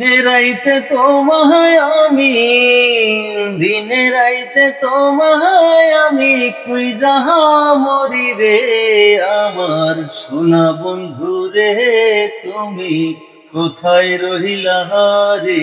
রাইতে তোমায় আমি দিনে রাইতে তোমায় আমি, কুই যাহা মরি রে, আমার সোনা বন্ধু রে, তুমি কোথায় রহিলা রে?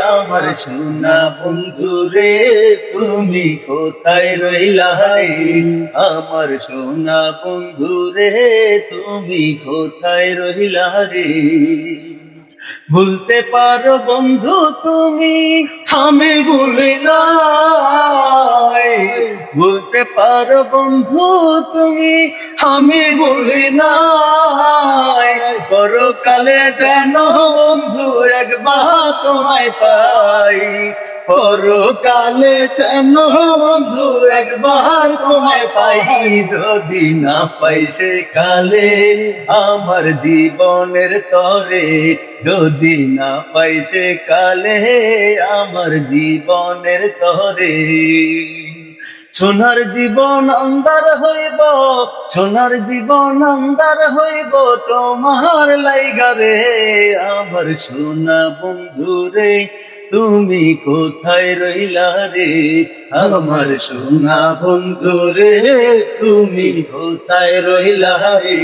আমার সোনা বন্ধু রে তুমি কোথায় রইলা আমার সোনা বন্ধু রে তুমি কোথায় রহিলা রে? ভুলতে পারো বন্ধু, তুমি আমি ভুলি না ভুলতে পারো বন্ধু, তুমি আমি ভুলি না পরকালে যেন বন্ধু একবার তোমায় পাই। পরকালে যেন বন্ধু একবার তোমায় পাই, যদি না পাই সে কালে আমার জীবনের তরে। যদি না পাই সে কালে আমার জীবনের তরে। সোনার জীবন অন্ধার হইব, সোনার জীবন অন্ধার হইব, তোমার লাইগারে আমার সোনা বন্ধু রে, তুমি কোথায় রইলা রে? আমার সোনা বন্ধু রে, তুমি কোথায় রইলা রে?